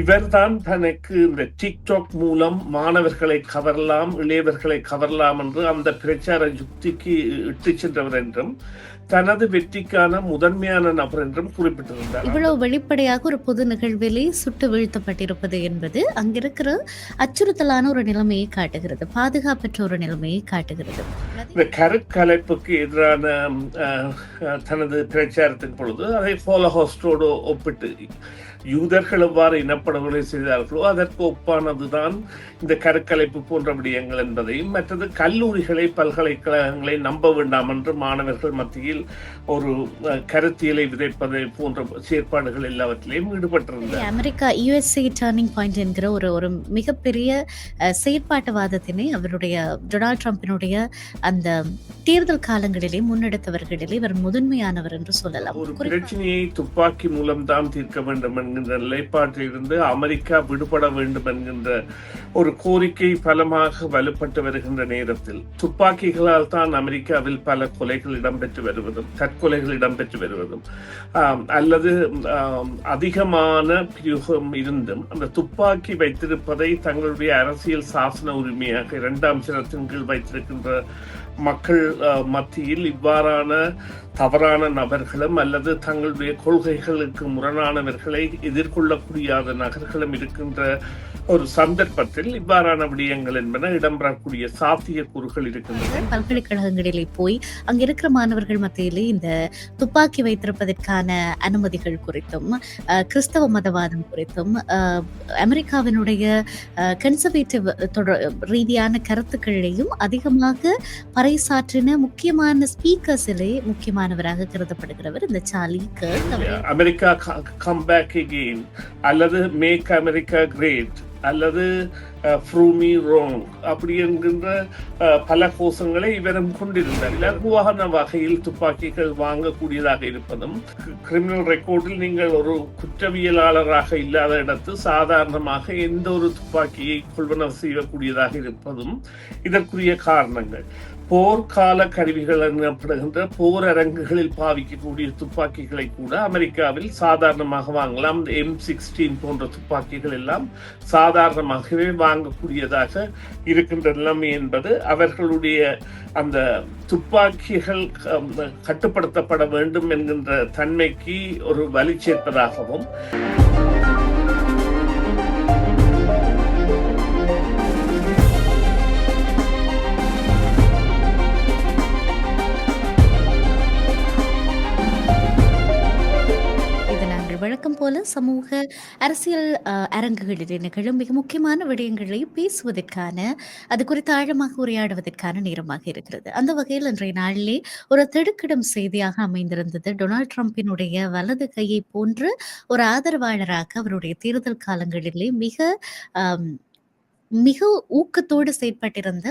இவர்தான் தனக்கு இந்த டிக்டாக் மூலம் மாணவர்களை கவரலாம் இளையவர்களை கவரலாம் என்று அந்த பிரச்சார யுக்திக்கு இட்டு சென்றவர் என்றும் தனது வெற்றிக்கான முதன்மையான நபர் என்றும் குறிப்பிட்டிருந்தார். இவ்வளவு வெளிப்படையாக ஒரு பொது நிகழ்விலே சுட்டு வீழ்த்தப்பட்டிருப்பது என்பது அங்கிருக்கிற அச்சுறுத்தலான ஒரு நிலைமையை காட்டுகிறது பாதுகாப்பற்ற ஒரு நிலைமையை காட்டுகிறது. இந்த கருக்கலைப்புக்கு எதிரான தனது பிரச்சாரத்தின் பொழுது அதை ஹோலஹோஸ்டோடு ஒப்பிட்டு யூதர்கள் எவ்வாறு இனப்படுகொலை செய்தார்களோ அதற்கு ஒப்பானதுதான் இந்த கருக்கலைப்பு போன்ற விடயங்கள் என்பதையும் மற்றது கல்லூரிகளை பல்கலைக்கழகங்களை நம்ப வேண்டாம் என்று மாணவர்கள் மத்தியில் ஒரு கருத்தியலை விதைப்பதை போன்ற செயற்பாடுகள் எல்லாவற்றிலையும் ஈடுபட்டிருந்தார் அமெரிக்கா யுஎஸ்ஏ டர்னிங் பாயிண்ட் என்கிற ஒரு ஒரு மிகப்பெரிய செயற்பாட்டுவாதத்தினை அவருடைய டொனால்ட் ட்ரம்பினுடைய அந்த தேர்தல் காலங்களிலே முன்னெடுத்தவர்களிலே இவர் முதன்மையானவர் என்று சொல்லலாம். ஒரு பிரச்சனையை துப்பாக்கி மூலம் தான் தீர்க்க வேண்டும் என்கின்ற நிலைப்பாட்டில் இருந்து அமெரிக்கா விடுபட வேண்டும் என்கின்ற ஒரு கோரிக்கை பலமாக வலுப்பட்டு வருகின்ற நேரத்தில் துப்பாக்கிகளால் தான் அமெரிக்காவில் பல கொலைகள் இடம்பெற்று வருவதும் தற்கொலைகள் இடம்பெற்று வருவதும். அல்லது அதிகமான பிரயோகம் இருந்தும் அந்த துப்பாக்கி வைத்திருப்பதை தங்களுடைய அரசியல் சாசன உரிமையாக இரண்டாம் சிரத்தின் கீழ் வைத்திருக்கின்ற மக்கள் மத்தியில் இவ்வாறான தவறான நபர்களும் அல்லது தங்களுடைய கொள்கைகளுக்கு முரணானவர்களை எதிர்கொள்ளக்கூடியாத நகர்களும் இருக்கின்ற ஒரு சந்தர்ப்பத்தில் இவ்வாறான விடயங்கள் என்பன இடம்பெறக்கூடிய சாத்தியக்கூறுகள் இருக்கின்றன. பல்கலைக்கழகங்களிலே போய் அங்க இருக்கிற மாணவர்கள் மத்தியிலே இந்த துப்பாக்கி வைத்திருப்பதற்கான அனுமதிகள் குறித்தும் கிறிஸ்தவ மதவாதம் குறித்தும் அமெரிக்காவினுடைய கன்சர்வேட்டிவ் ரீதியான கருத்துக்களையும் அதிகமாக பறைசாற்றின முக்கியமான ஸ்பீக்கர்ஸிலே முக்கியமானவராக கருதப்படுகிறவர் இந்த Charlie Kirk America come back again அல்லது மேக் அமெரிக்கா கிரேட் அல்லது Uh, ஃப்ரூமி ரோங் அப்படி என்கின்ற uh, பல கோஷங்களை இவரும் கொண்டிருந்தார். இலகுவான வகையில் துப்பாக்கிகள் வாங்கக்கூடியதாக இருப்பதும் கிரிமினல் ரெக்கார்டில் நீங்கள் ஒரு குற்றவியலாளராக இல்லாத இடத்து சாதாரணமாக எந்த ஒரு துப்பாக்கியை கொள்வனவு செய்யக்கூடியதாக இருப்பதும் இதற்குரிய காரணங்கள். போர்க்கால கருவிகள் எனப்படுகின்ற போர் அரங்குகளில் பாவிக்கக்கூடிய துப்பாக்கிகளை கூட அமெரிக்காவில் சாதாரணமாக வாங்கலாம். எம் சிக்ஸ்டீன் போன்ற துப்பாக்கிகள் எல்லாம் சாதாரணமாகவே வாங்கக்கூடியதாக இருக்கின்ற நிலைமை என்பது அவர்களுடைய அந்த துப்பாக்கிகள் கட்டுப்படுத்தப்பட வேண்டும் என்கின்ற தன்மைக்கு ஒரு வலி சேர்ப்பதாகவும் போல சமூக அரசியல் அஹ், அரங்குகளிலே நிகழும் மிக முக்கியமான விடயங்களை பேசுவதற்கான அது குறித்து ஆழமாக உரையாடுவதற்கான நேரமாக இருக்கிறது. அந்த வகையில் இன்றைய நாளிலே ஒரு திடுக்கிடும் செய்தியாக அமைந்திருந்தது. டொனால்ட் ட்ரம்பினுடைய வலது கையை போன்று ஒரு ஆதரவாளராக அவருடைய தேர்தல் காலங்களிலே மிக ஆம், மிக ஊக்கத்தோடு செயற்பட்டிருந்த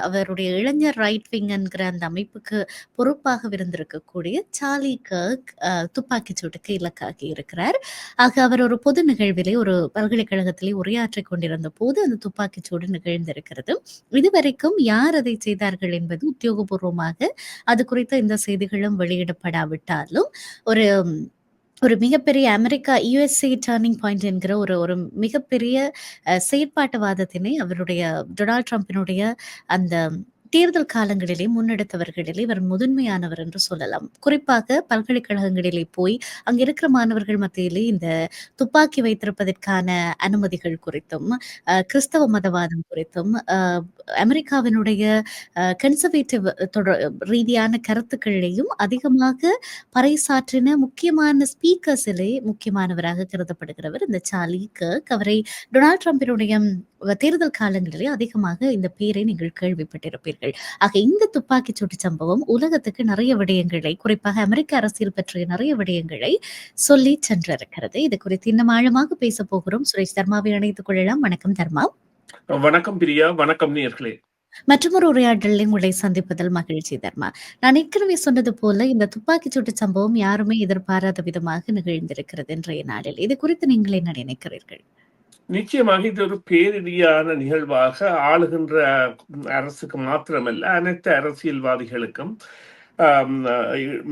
அவருடைய இளைஞர் ரைட் விங் என்கிற அந்த அமைப்புக்கு பொறுப்பாக இருந்திருக்கக்கூடிய சார்லி கர்க் அஹ், துப்பாக்கிச் சூட்டுக்கு இலக்காகி இருக்கிறார். ஆக அவர் ஒரு பொது நிகழ்விலே ஒரு பல்கலைக்கழகத்திலே உரையாற்றி கொண்டிருந்த போது அந்த துப்பாக்கி சூடு நிகழ்ந்திருக்கிறது. இதுவரைக்கும் யார் அதை செய்தார்கள் என்பது உத்தியோகபூர்வமாக அது குறித்த இந்த செய்திகளும் வெளியிடப்படாவிட்டாலும் ஒரு ஒரு மிகப்பெரிய அமெரிக்கா யுஎஸ்ஏ டர்னிங் பாயிண்ட் என்கிற ஒரு ஒரு மிகப்பெரிய செயற்பாட்டுவாதத்தினை அவருடைய டொனால்ட் ட்ரம்பினுடைய அந்த தேர்தல் காலங்களிலே முன்னெடுத்தவர்களிலே இவர் முதன்மையானவர் என்று சொல்லலாம். குறிப்பாக பல்கலைக்கழகங்களிலே போய் அங்க இருக்கிற மாணவர்கள் மத்தியிலே இந்த துப்பாக்கி வைத்திருப்பதற்கான அனுமதிகள் குறித்தும் கிறிஸ்தவ மதவாதம் குறித்தும் அமெரிக்காவினுடைய கன்சர்வேட்டிவ் ரீதியான கருத்துக்களையும் அதிகமாக பறைசாற்றின முக்கியமான ஸ்பீக்கர்ஸிலே முக்கியமானவராக கருதப்படுகிறவர் இந்த சார்லி கர்க். அவரை டொனால்ட் ட்ரம்பினுடைய தேர்தல் காலங்களிலே அதிகமாக இந்த பேரை நீங்கள் கேள்விப்பட்டிருப்பீர்கள். ஆக இந்த துப்பாக்கிச் சூட்டு சம்பவம் உலகத்துக்கு நிறைய விடயங்களை குறிப்பாக அமெரிக்க அரசியல் பற்றிய நிறைய விடயங்களை சொல்லி சென்றிருக்கிறது. இது குறித்து இன்னும் ஆழமாக பேச போகிறோம். சுரேஷ் தர்மாவை இணைத்துக் கொள்ளலாம். வணக்கம் தர்மா. வணக்கம் பிரியா. வணக்கம் நேர்களே. மற்றொரு உரையாடலில் உங்களை சந்திப்பதில் மகிழ்ச்சி தர்மா. நான் ஏற்கனவே சொன்னது போல இந்த துப்பாக்கிச் சூட்டு சம்பவம் யாருமே எதிர்பாராத விதமாக நிகழ்ந்திருக்கிறது இன்றைய நாளில். இது குறித்து நீங்கள் என்ன நினைக்கிறீர்கள்? நிச்சயமாக இது ஒரு பேரிடியான நிகழ்வாக ஆளுகின்ற அரசுக்கு மாத்திரமல்ல அனைத்து அரசியல்வாதிகளுக்கும்.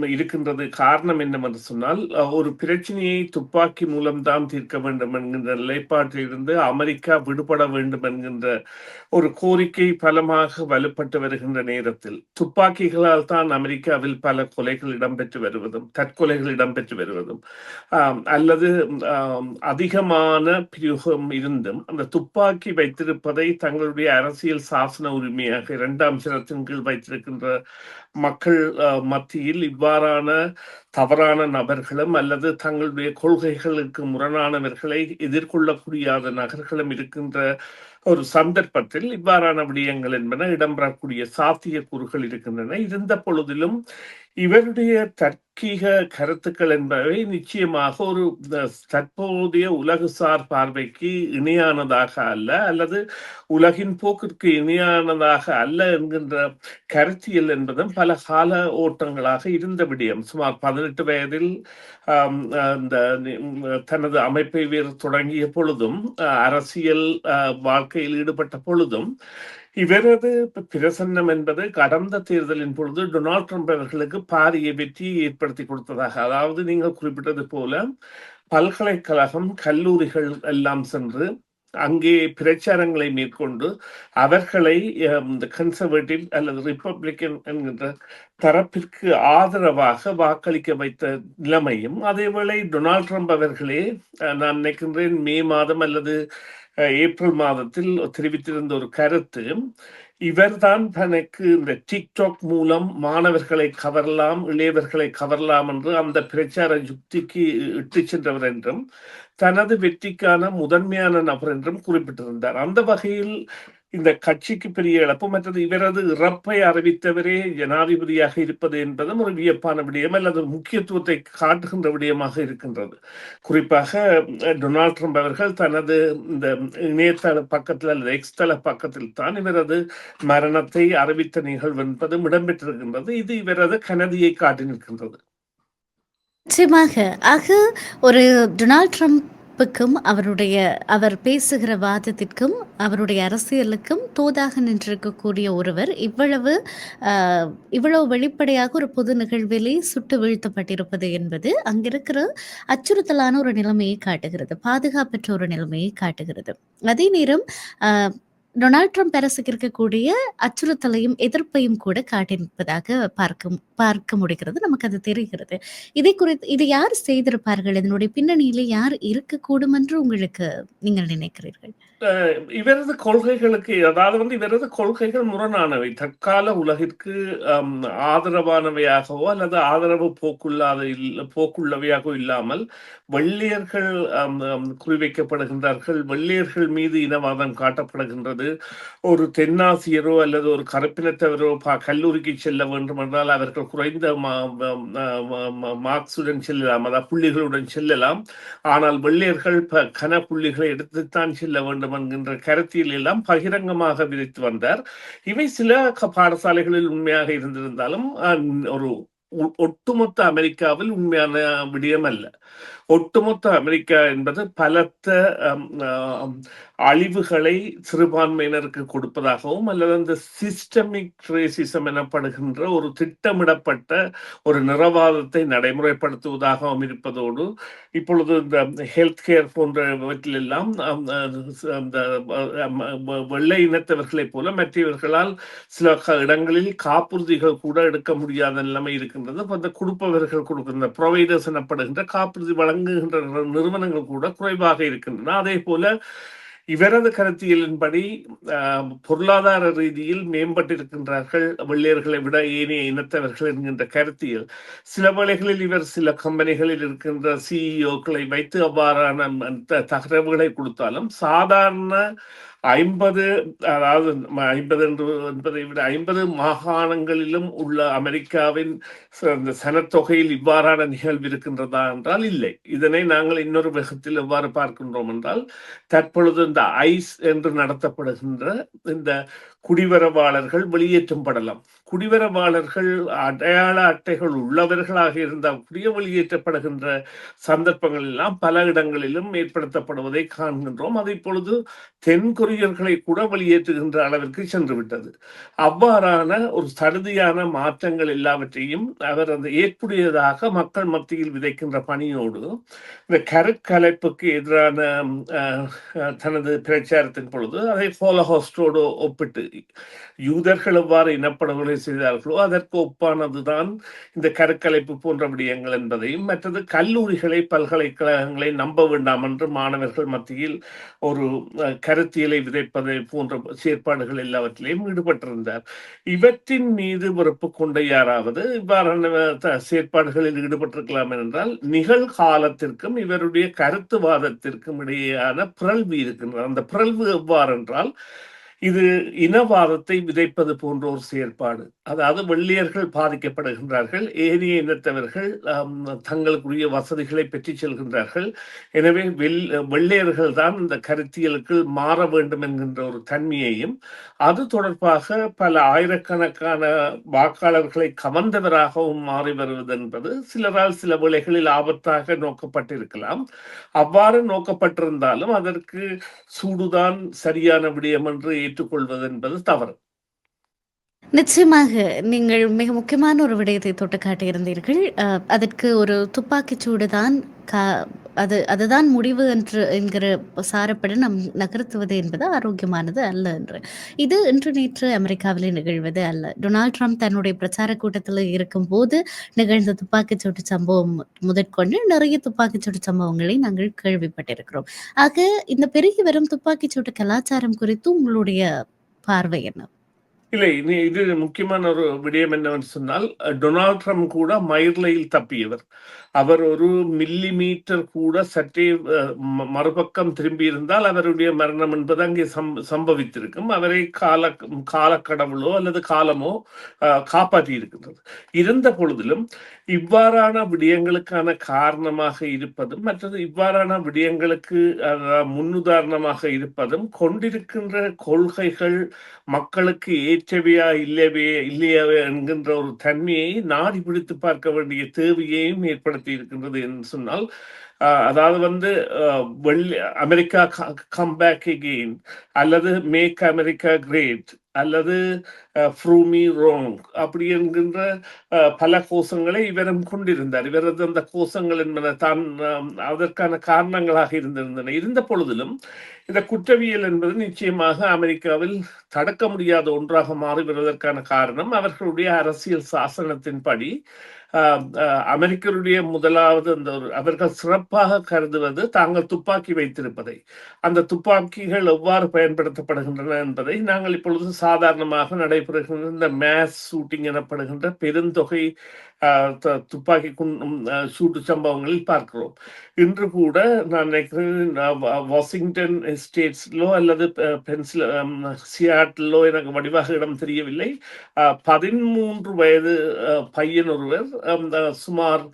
இருக்கின்றது காரணம் என்னவென்று சொன்னால் ஒரு பிரச்சனையை துப்பாக்கி மூலம்தான் தீர்க்க வேண்டும் என்கின்ற நிலைப்பாட்டிலிருந்து அமெரிக்கா விடுபட வேண்டும் என்கின்ற ஒரு கோரிக்கை பலமாக வலுப்பட்டு வருகின்ற நேரத்தில் துப்பாக்கிகளால் தான் அமெரிக்காவில் பல கொலைகள் இடம்பெற்று வருவதும் தற்கொலைகள் இடம்பெற்று வருவதும் அல்லது அதிகமான பிரயோகம் இருந்தும் அந்த துப்பாக்கி வைத்திருப்பதை தங்களுடைய அரசியல் சாசன உரிமையாக இரண்டாம் சிரத்தின் கீழ் வைத்திருக்கின்ற மக்கள் மத்தியில் இவ்வாறான தவறான நபர்களும் அல்லது தங்களுடைய கொள்கைகளுக்கு முரணானவர்களை எதிர்கொள்ளக்கூடியாத நகர்களும் இருக்கின்ற ஒரு சந்தர்ப்பத்தில் இவ்வாறான விடயங்கள் என்பன இடம்பெறக்கூடிய சாத்தியக்கூறுகள் இருக்கின்றன. இருந்த பொழுதிலும் இவருடைய தர்க்கீக கருத்துக்கள் என்பவை நிச்சயமாக ஒரு தற்போதைய உலகுசார் பார்வைக்கு இணையானதாக அல்ல அல்லது உலகின் போக்கிற்கு இணையானதாக அல்ல என்கின்ற கருத்தியல் என்பதும் பல கால ஓட்டங்களாக இருந்த விடயம். சுமார் பதினெட்டு வயதில் இந்த அந்த தனது அமைப்பை வேறு தொடங்கிய பொழுதும் அரசியல் வாழ்க்கையில் ஈடுபட்ட பொழுதும் இவரது பிரசன்னம் என்பது கடந்த தேர்தலின் பொழுது டொனால்ட் ட்ரம்ப் அவர்களுக்கு பாரிய வெற்றியை ஏற்படுத்தி கொடுத்ததாக அதாவது நீங்கள் குறிப்பிட்டது போல பல்கலைக்கழகம் கல்லூரிகள் எல்லாம் சென்று அங்கே பிரச்சாரங்களை மேற்கொண்டு அவர்களை இந்த கன்சர்வேட்டிவ் அல்லது ரிப்பப்ளிக்கன் என்கின்ற தரப்பிற்கு ஆதரவாக வாக்களிக்க வைத்த நிலைமையும் அதேவேளை டொனால்ட் ட்ரம்ப் அவர்களே நான் நினைக்கின்றேன் மே மாதம் அல்லது ஏப்ரல் மாதத்தில் தெரிவித்திருந்த ஒரு கருத்து இவர்தான் தனக்கு இந்த டிக்டாக் மூலம் மாணவர்களை கவரலாம் இளையவர்களை கவரலாம் என்று அந்த பிரச்சார யுக்திக்கு இட்டு சென்றவர் என்றும் தனது வெற்றிக்கான முதன்மையான நபர் என்றும் குறிப்பிட்டிருந்தார். அந்த வகையில் இந்த கட்சிக்கு பெரிய இழப்பு மற்றது இவரது இறப்பை அறிவித்தவரே ஜனாதிபதியாக இருப்பது என்பதும் ஒரு வியப்பான விடயம் அல்லது முக்கியத்துவத்தை காட்டுகின்ற விடயமாக இருக்கின்றது. குறிப்பாக டொனால்ட் ட்ரம்ப் அவர்கள் தனது இந்த இணையதள பக்கத்தில் அல்லது எக்ஸ்தள பக்கத்தில் தான் இவரது மரணத்தை அறிவித்த நிகழ்வு என்பதும் இடம்பெற்றிருக்கின்றது. இது இவரது கனதியை காட்டி நிற்கின்றது. நிச்சயமாக. ஆக ஒரு டொனால்ட் நட்புக்கும் அவருடைய அவர் பேசுகிற வாதத்திற்கும் அவருடைய அரசியலுக்கும் தோதாக நின்றிருக்கக்கூடிய ஒருவர். இவ்வளவு இவ்வளவு வெளிப்படையாக ஒரு பொது நிகழ்விலே சுட்டு வீழ்த்தப்பட்டிருப்பது என்பது அங்கிருக்கிற அச்சுறுத்தலான ஒரு நிலைமையை காட்டுகிறது பாதுகாப்பற்ற ஒரு நிலைமையை காட்டுகிறது. அதே நேரம் டொனால்ட் ட்ரம்ப் அரசுக்கு இருக்கக்கூடிய அச்சுறுத்தலையும் எதிர்ப்பையும் கூட காட்டியிருப்பதாக பார்க்க பார்க்க முடிகிறது. நமக்கு அது தெரிகிறது. இதை குறித்து இதை யார் செய்திருப்பார்கள்? இதனுடைய பின்னணியில யார் இருக்கக்கூடும் என்று உங்களுக்கு நீங்கள் நினைக்கிறீர்கள்? இவரது கொள்கைகளுக்கு அதாவது வந்து இவரது கொள்கைகள் முரணானவை. தற்கால உலகிற்கு ஆதரவானவையாகவோ அல்லது ஆதரவு போக்குள்ளாத போக்குள்ளவையாகவோ இல்லாமல் வெள்ளையர்கள் குறிவைக்கப்படுகின்றார்கள். வெள்ளையர்கள் மீது இனவாதம் காட்டப்படுகின்றது. ஒரு தென்னாசியரோ அல்லது ஒரு கருப்பினத்தவரோ கல்லூரிக்கு செல்ல வேண்டும் என்றால் அவர்கள் குறைந்த மார்க்ஸுடன் செல்லலாம் அதாவது புள்ளிகளுடன் செல்லலாம். ஆனால் வெள்ளையர்கள் கன புள்ளிகளை எடுத்துத்தான் செல்ல வேண்டும் என்கின்ற கருத்தியில் எல்லாம் பகிரங்கமாக விதித்து வந்தார். இவை சில பாடசாலைகளில் உண்மையாக இருந்திருந்தாலும் ஒரு ஒட்டுமொத்த அமெரிக்காவில் உண்மையான விடயம் அல்ல ஒட்டுமொத்த அமெரிக்கா என்பது பலத்த அழிவுகளை சிறுபான்மையினருக்கு கொடுப்பதாகவும் அல்லது அந்த சிஸ்டமிக் ரேசிசம் எனப்படுகின்ற ஒரு திட்டமிடப்பட்ட ஒரு நிறவாதத்தை நடைமுறைப்படுத்துவதாகவும் இருப்பதோடு இப்பொழுது இந்த ஹெல்த் கேர் போன்றவற்றிலெல்லாம் அந்த வெள்ளை இனத்தவர்களைப் போல மற்றவர்களால் சில க- இடங்களில் காப்புறுதிகள் கூட எடுக்க முடியாத நிலைமை இருக்கின்றது. அந்த கொடுப்பவர்கள் கொடுக்கின்ற ப்ரொவைடர்ஸ் எனப்படுகின்ற காப்புறுதி வழங்குகின்ற நிறுவனங்கள் கூட குறைவாக இருக்கின்றன. அதே போல இவரது கருத்தியலின்படி பொருளாதார ரீதியில் மேம்பட்டிருக்கின்றார்கள் வெள்ளையர்களை விட ஏனைய இனத்தவர்கள் என்கின்ற கருத்தியல். சில வேளைகளில் இவர் சில கம்பெனிகளில் இருக்கின்ற சிஇஓக்களை வைத்து அவ்வாறான தகவல்களை கொடுத்தாலும் சாதாரண ஐம்பது அதாவது ஐம்பது என்று என்பதை விட ஐம்பது மாகாணங்களிலும் உள்ள அமெரிக்காவின் அந்த சனத்தொகையில் இவ்வாறான நிகழ்வு இருக்கின்றதா என்றால் இல்லை. இதனை நாங்கள் இன்னொரு வேகத்தில் எவ்வாறு பார்க்கின்றோம் என்றால் தற்பொழுது இந்த ஐஸ் என்று நடத்தப்படுகின்ற இந்த குடிவரவாளர்கள் வெளியேற்றம் படலாம் குடிவரவாளர்கள் அடையாள அட்டைகள் உள்ளவர்களாக இருந்தால் புதிய வெளியேற்றப்படுகின்ற சந்தர்ப்பங்கள் எல்லாம் பல இடங்களிலும் ஏற்படுத்தப்படுவதை காண்கின்றோம். அதை பொழுது தென் கொரியர்களை கூட வெளியேற்றுகின்ற அளவிற்கு சென்று விட்டது அவ்வாறான ஒரு சடுதியான மாற்றங்கள் எல்லாவற்றையும் அவர் அந்த ஏற்புடையதாக மக்கள் மத்தியில் விதைக்கின்ற பணியோடு இந்த கருக்கலைப்புக்கு எதிரான அஹ், தனது பிரச்சாரத்தின் பொழுது அதை ஹோலஹோஸ்டோடு ஒப்பிட்டு யூதர்கள் எவ்வாறு இனப்படுகொலை செய்தார்களோ அதற்கு ஒப்பானதுதான் இந்த கருக்கலைப்பு போன்ற விடயங்கள் என்பதையும் மற்றது கல்லூரிகளை பல்கலைக்கழகங்களை நம்ப வேண்டாம் என்று மாணவர்கள் மத்தியில் ஒரு கருத்தியலை விதைப்பதை போன்ற செயற்பாடுகள் எல்லாவற்றிலையும் ஈடுபட்டிருந்தார். இவற்றின் மீது வெறுப்பு கொண்ட யாராவது இவ்வாறான செயற்பாடுகளில் ஈடுபட்டிருக்கலாம் என்றால் நிகழ்காலத்திற்கும் இவருடைய கருத்துவாதத்திற்கும் இடையேயான பிறழ்வு இருக்கின்றது அந்த பிறழ்வு எவ்வாறென்றால் இது இனவாதத்தை விதைப்பது போன்ற ஒரு செயற்பாடு. அதாவது வெள்ளையர்கள் பாதிக்கப்படுகின்றார்கள். ஏனைய இனத்தவர்கள் தங்களுக்குரிய வசதிகளை பெற்றுச் செல்கின்றார்கள். எனவே வெள் வெள்ளையர்கள் தான் இந்த கருத்தியலுக்கு மாற வேண்டும் என்கின்ற ஒரு தன்மையையும் அது தொடர்பாக பல ஆயிரக்கணக்கான வாக்காளர்களை கவர்ந்தவராகவும் மாறி வருவது என்பது சிலரால் சில வேளைகளில் ஆபத்தாக நோக்கப்பட்டிருக்கலாம். அவ்வாறு நோக்கப்பட்டிருந்தாலும் அதற்கு சூடுதான் சரியான விடயம் என்று ஏற்றுக்கொள்வது என்பது தவறு. நிச்சயமாக நீங்கள் மிக முக்கியமான ஒரு விடயத்தை தொட்டு காட்டியிருந்தீர்கள். அதற்கு ஒரு துப்பாக்கி சூடு தான் கா அது அதுதான் முடிவு என்று என்கிற சாரப்பட நம் நகர்த்துவது என்பது ஆரோக்கியமானது அல்ல என்று. இது இன்று நேற்று அமெரிக்காவிலே நிகழ்வது அல்ல. டொனால்ட் ட்ரம்ப் தன்னுடைய பிரச்சார கூட்டத்தில் இருக்கும் போது நிகழ்ந்த துப்பாக்கிச் சூட்டு சம்பவம் முதற்கொண்டு நிறைய துப்பாக்கிச்சூட்டு சம்பவங்களை நாங்கள் கேள்விப்பட்டிருக்கிறோம். ஆக இந்த பெருகி வரும் துப்பாக்கிச் சூட்டு கலாச்சாரம் குறித்து உங்களுடைய பார்வை என்ன? இல்லை இது இது முக்கியமான ஒரு விடயம் என்னவென்று சொன்னால் டொனால்ட் ட்ரம்ப் கூட மயிர்லையில் தப்பியவர். அவர் ஒரு மில்லி மீட்டர் கூட சற்றே மறுபக்கம் திரும்பி இருந்தால் அவருடைய மரணம் என்பது அங்கே சம் சம்பவித்திருக்கும். அவரை கால காலக்கடவுளோ அல்லது காலமோ காப்பாற்றி இருக்கின்றது இருந்த பொழுதிலும் இவ்வாறான விடயங்களுக்கான காரணமாக இருப்பதும் மற்றது இவ்வாறான விடயங்களுக்கு அஹ், முன்னுதாரணமாக இருப்பதும் கொண்டிருக்கின்ற கொள்கைகள் மக்களுக்கு ஏற்றவையா இல்லவே இல்லையா என்கின்ற ஒரு தன்மையை நாடி பிடித்து பார்க்க வேண்டிய தேவையையும் ஏற்படுத்த இருக்கின்றது என்று சொன்னால் அதாவது வந்து வெள்ளி அமெரிக்கா கம் பேக் எகெயின் அல்லது மேக் அமெரிக்கா கிரேட் அல்லது ஃப்ரூமி ரோங் அப்படி என்கின்ற பல கோஷங்களை இவரும் கொண்டிருந்தார். இவரது அந்த கோஷங்கள் என்பன தான் அதற்கான காரணங்களாக இருந்திருந்தன. இருந்த பொழுதிலும் இந்த குற்றவியல் என்பது நிச்சயமாக அமெரிக்காவில் தடுக்க முடியாத ஒன்றாக மாறி வருவதற்கான காரணம் அவர்களுடைய அரசியல் சாசனத்தின்படி அமெரிக்கருடைய முதலாவது அந்த ஒரு அவர்கள் சிறப்பாக கருதுவது தாங்கள் துப்பாக்கி வைத்திருப்பதை. அந்த துப்பாக்கிகள் எவ்வாறு பயன்படுத்தப்படுகின்றன என்பதை நாங்கள் இப்பொழுது சாதாரணமாக நடைபெறுகின்ற இந்த மேஸ் ஷூட்டிங் எனப்படுகின்ற பெருந்தொகை ஆஹ், த- துப்பாக்கி குண்- சூட்டு சம்பவங்களில் பார்க்கிறோம். இன்று கூட நான் நினைக்கிறேன் வாஷிங்டன் ஸ்டேட்ஸ்லோ அல்லது பெ- பென்சில் சியாட்டிலோ எனக்கு வடிவாக இடம் தெரியவில்லை. பதிமூன்று வயது பையன் ஒருவர் சுமார்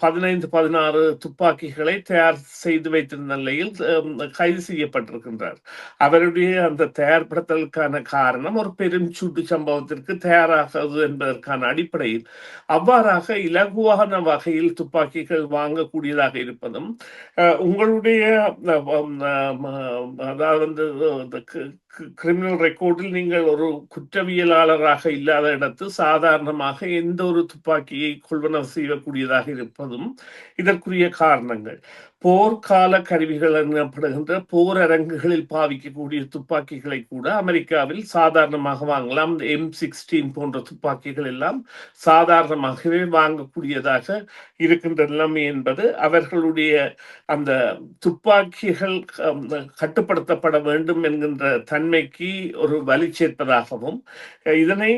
பதினைந்து பதினாறு துப்பாக்கிகளை தயார் செய்து வைத்திருந்த நிலையில் கைது செய்யப்பட்டிருக்கின்றார். அவருடைய அந்த தயார்படுத்தலுக்கான காரணம் ஒரு பெரும் சூட்டு சம்பவத்திற்கு தயாராகிறது என்பதற்கான அடிப்படையில் அவ்வாறாக இலகுவான வகையில் துப்பாக்கிகள் வாங்கக்கூடியதாக இருப்பதும் அஹ், உங்களுடைய அதாவது கிரிமினல் ரெக்கார்டில் நீங்கள் ஒரு குற்றவியலாளராக இல்லாத இடத்து சாதாரணமாக எந்த ஒரு துப்பாக்கியை கொள்வனவு செய்யக்கூடியதாக இருப்பதும் இதற்குரிய காரணங்கள். போர்க்கால கருவிகள் எனப்படுகின்ற போர் அரங்குகளில் பாவிக்கக்கூடிய துப்பாக்கிகளை கூட அமெரிக்காவில் சாதாரணமாக வாங்கலாம். எம் சிக்ஸ்டீன் போன்ற துப்பாக்கிகள் எல்லாம் சாதாரணமாகவே வாங்கக்கூடியதாக இருக்கின்ற நிலைமை என்பது அவர்களுடைய அந்த துப்பாக்கிகள் கட்டுப்படுத்தப்பட வேண்டும் என்கின்ற தன்மைக்கு ஒரு வலி சேர்ப்பதாகவும் இதனை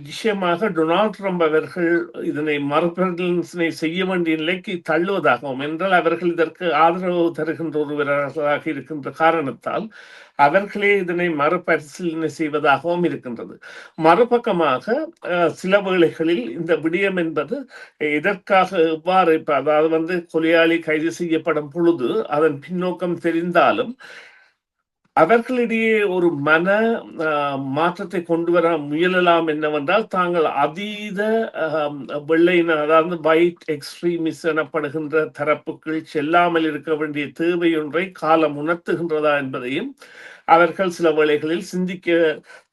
நிச்சயமாக டொனால்ட் ட்ரம்ப் அவர்கள் இதனை மறுபரிசீலனை செய்ய வேண்டிய நிலைக்கு தள்ளுவதாகவும் என்றால் அவர்கள் இதற்கு ஆதரவு தருகின்ற ஒருவராக இருக்கின்ற காரணத்தால் அவர்களே இதனை மறுபரிசீலனை செய்வதாகவும் இருக்கின்றது. மறுபக்கமாக சில வேளைகளில் இந்த விடயம் என்பது எதற்காக எவ்வாறு இப்ப அதாவது வந்து கொலையாளி கைது செய்யப்படும் பொழுது அதன் பின்னோக்கம் தெரிந்தாலும் அவர்களிடையே ஒரு மன மாற்றத்தை கொண்டு வர முயலலாம் என்னவென்றால் தாங்கள் அதீத அஹ், வெள்ளையின அதாவது வைட் எக்ஸ்ட்ரீமிஸ் எனப்படுகின்ற தரப்புக்குள் செல்லாமல் இருக்க வேண்டிய தேவை ஒன்றை காலம் உணர்த்துகின்றதா என்பதையும் அவர்கள் சில வேளைகளில் சிந்திக்க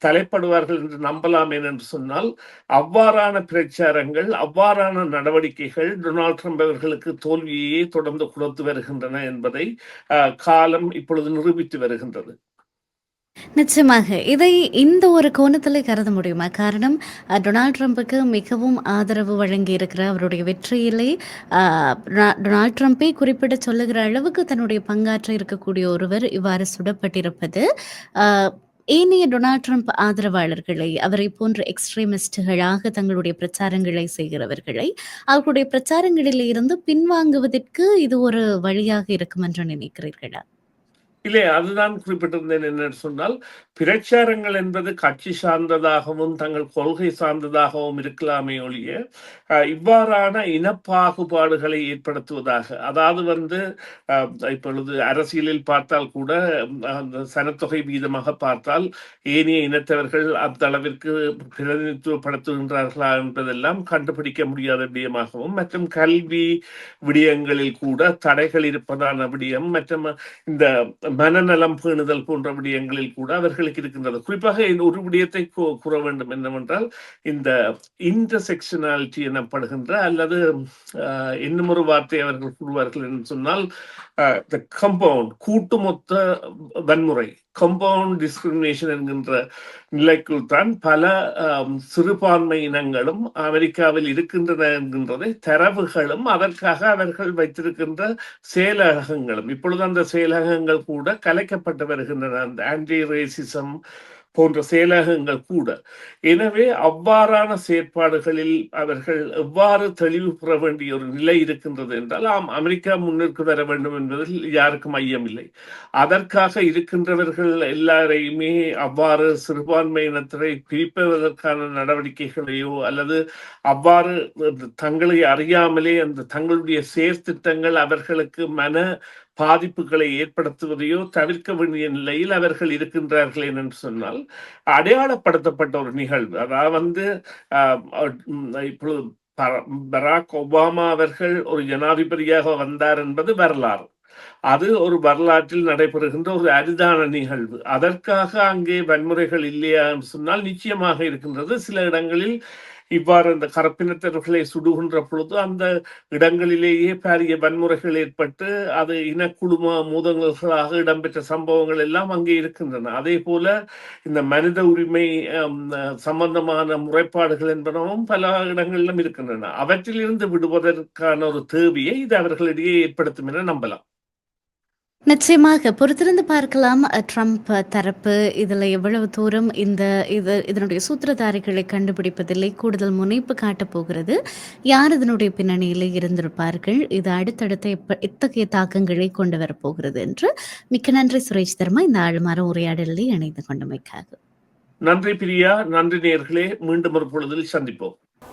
தலைப்படுவார்கள் என்று நம்பலாமே என்று சொன்னால் அவ்வாறான பிரச்சாரங்கள் அவ்வாறான நடவடிக்கைகள் டொனால்ட் ட்ரம்ப் அவர்களுக்கு தோல்வியையே தொடர்ந்து கொடுத்து வருகின்றன என்பதை காலம் இப்பொழுது நிரூபித்து வருகின்றது. நிச்சயமாக. இதை இந்த ஒரு கோணத்தில் கருத முடியுமா? காரணம் அஹ், டொனால்ட் ட்ரம்புக்கு மிகவும் ஆதரவு வழங்கி இருக்கிற அவருடைய வெற்றியிலே டொனால்ட் ட்ரம்பை குறிப்பிட சொல்லுகிற அளவுக்கு தன்னுடைய பங்காற்ற இருக்கக்கூடிய ஒருவர் இவ்வாறு சுடப்பட்டிருப்பது. ஏனைய டொனால்ட் ட்ரம்ப் ஆதரவாளர்களை அவரை போன்ற எக்ஸ்ட்ரீமிஸ்டுகளாக தங்களுடைய பிரச்சாரங்களை செய்கிறவர்களை அவர்களுடைய பிரச்சாரங்களில் இருந்து பின்வாங்குவதற்கு இது ஒரு வழியாக இருக்கும் என்று நினைக்கிறீர்களா? இல்லை அதுதான் குறிப்பிட்டிருந்தேன் என்ன சொன்னால் பிரச்சாரங்கள் என்பது கட்சி சார்ந்ததாகவும் தங்கள் கொள்கை சார்ந்ததாகவும் இருக்கலாமே ஒழிய இவ்வாறான இனப்பாகுபாடுகளை ஏற்படுத்துவதாக அதாவது வந்து இப்பொழுது அரசியலில் பார்த்தால் கூட அந்த சனத்தொகை வீதமாக பார்த்தால் ஏனைய இனத்தவர்கள் அந்த அளவிற்கு பிரதிநிதித்துவப்படுத்துகின்றார்களா என்பதெல்லாம் கண்டுபிடிக்க முடியாத விடயமாகவும் மற்றும் கல்வி விடயங்களில் கூட தடைகள் இருப்பதான விடயம் மற்றும் இந்த மனநலம் பேணுதல் போன்ற விடயங்களில் கூட அவர்களுக்கு இருக்கின்றது. குறிப்பாக ஒரு விடயத்தை கூற வேண்டும் என்னவென்றால் இந்த இன்டர்செக்ஷனாலிட்டி எனப்படுகின்ற அல்லது இன்னும் ஒரு வார்த்தை அவர்கள் கூறுவார்கள் என்று சொன்னால் த கம்பவுண்ட் கூட்டுமொத்த வன்முறை. கம்பவுண்ட் டிஸ்கிரிமினேஷன் என்கின்ற நிலைக்குள் தான் பல சிறுபான்மை இனங்களும் அமெரிக்காவில் இருக்கின்றன என்கின்றதை தரவுகளும் அதற்காக அவர்கள் வைத்திருக்கின்ற செயலகங்களும். இப்பொழுது அந்த செயலகங்கள் கூட கலைக்கப்பட்டு வருகின்றன. அந்த ஆன்டி ரேசிசம் போன்ற செயலகங்கள் கூட. எனவே அவ்வாறான செயற்பாடுகளில் அவர்கள் எவ்வாறு தெளிவு பெற வேண்டிய ஒரு நிலை இருக்கின்றது என்றால் ஆம் அமெரிக்கா முன்னிற்கு வர வேண்டும் என்பதில் யாருக்கும் ஐயமில்லை. அதற்காக இருக்கின்றவர்கள் எல்லாரையுமே அவ்வாறு சிறுபான்மையினத்தினை பிரிப்பதற்கான நடவடிக்கைகளையோ அல்லது அவ்வாறு தங்களை அறியாமலே அந்த தங்களுடைய செயற்திட்டங்கள் அவர்களுக்கு மன பாதிப்புகளை ஏற்படுத்துவதையோ தவிர்க்க வேண்டிய நிலையில் அவர்கள் இருக்கின்றார்கள் என்று சொன்னால் அடையாளப்படுத்தப்பட்ட ஒரு நிகழ்வு. அதாவது வந்து இப்பொழுது பர- பராக் ஒபாமா அவர்கள் ஒரு ஜனாதிபதியாக வந்தார் என்பது வரலாறு. அது ஒரு வரலாற்றில் நடைபெறுகின்ற ஒரு அரிதான நிகழ்வு. அதற்காக அங்கே வன்முறைகள் இல்லையா என்று சொன்னால் நிச்சயமாக இருக்கின்றது. சில இடங்களில் இவ்வாறு அந்த கரப்பினத்தவர்களை சுடுகின்ற பொழுது அந்த இடங்களிலேயே பாரிய வன்முறைகள் ஏற்பட்டு அது இனக்குழும மோதல்களாக இடம்பெற்ற சம்பவங்கள் எல்லாம் அங்கே இருக்கின்றன. அதே போல இந்த மனித உரிமை சம்பந்தமான முறைப்பாடுகள் என்பனவும் பல இடங்களிலும் இருக்கின்றன. அவற்றிலிருந்து விடுவதற்கான ஒரு தேவையை இது அவர்களிடையே ஏற்படுத்தும் என நம்பலாம். நிச்சயமாக பொறுத்திருந்து பார்க்கலாம். ட்ரம்ப் தரப்பு இதில் எவ்வளவு தூரம் இந்த இது இதனுடைய சூத்திரதாரிகளை கண்டுபிடிப்பதில்லை கூடுதல் முனைப்பு காட்டப் போகிறது. யார் இதனுடைய பின்னணியில் இருந்திருப்பார்கள்? இது அடுத்தடுத்த எப்ப எத்தகைய தாக்கங்களை கொண்டு வரப்போகிறது என்று. மிக்க நன்றி சுரேஷ் தர்மா. இந்த ஆளுமாற உரையாடலில் இணைந்து கொண்டமைக்காக. நன்றி பிரியா. நன்றி நேர்களே மீண்டும் ஒரு பொழுதில் சந்திப்போம்.